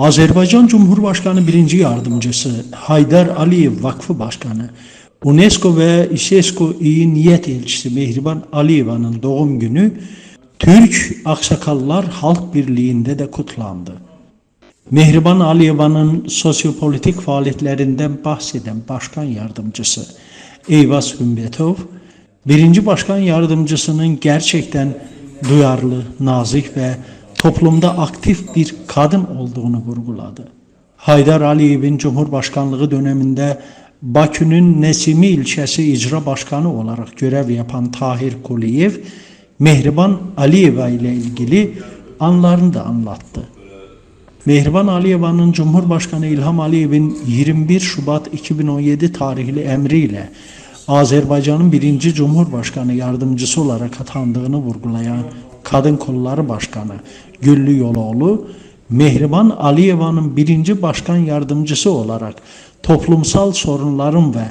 Azerbaycan Cumhurbaşkanı birinci yardımcısı Haydar Aliyev Vakfı Başkanı, UNESCO ve İSESCO İyi Niyet Elçisi Mehriban Aliyeva'nın doğum günü Türk Aksakallar Halk Birliği'nde de kutlandı. Mehriban Aliyeva'nın sosyopolitik faaliyetlerinden bahseden başkan yardımcısı Eyvaz Hümbetov, birinci başkan yardımcısının gerçekten duyarlı, nazik ve toplumda aktif bir kadın olduğunu vurguladı. Haydar Aliyev'in Cumhurbaşkanlığı döneminde Bakü'nün Nesimi ilçesi icra başkanı olarak görev yapan Tahir Kuliyev, Mehriban Aliyeva ile ilgili anlarını da anlattı. Mehriban Aliyeva'nın Cumhurbaşkanı İlham Aliyev'in 21 Şubat 2017 tarihli emriyle Azerbaycan'ın birinci Cumhurbaşkanı yardımcısı olarak atandığını vurgulayan Kadın Kolları Başkanı Güllü Yoloğlu, Mehriban Aliyeva'nın birinci başkan yardımcısı olarak toplumsal sorunların ve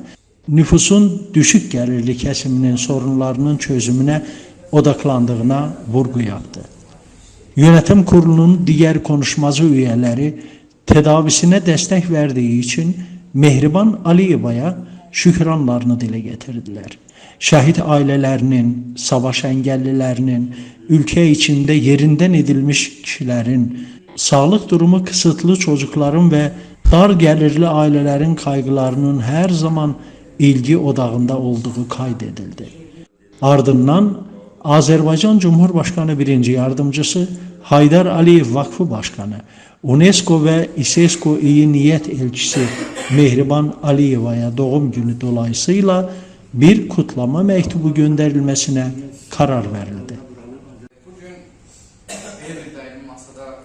nüfusun düşük gelirli kesiminin sorunlarının çözümüne odaklandığına vurgu yaptı. Yönetim kurulunun diğer konuşmacı üyeleri tedavisine destek verdiği için Mehriban Aliyeva'ya şükranlarını dile getirdiler. Şehit ailelerinin, savaş engellilerinin, ülke içinde yerinden edilmiş kişilerin, sağlık durumu kısıtlı çocukların ve dar gelirli ailelerin kaygılarının her zaman ilgi odağında olduğu kaydedildi. Ardından Azerbaycan Cumhurbaşkanı birinci yardımcısı Haydar Aliyev Vakfı Başkanı, UNESCO ve İSESCO İyi Niyet Elçisi Mehriban Aliyeva'ya doğum günü dolayısıyla bir kutlama mektubu gönderilmesine karar verildi. Bugün bir masada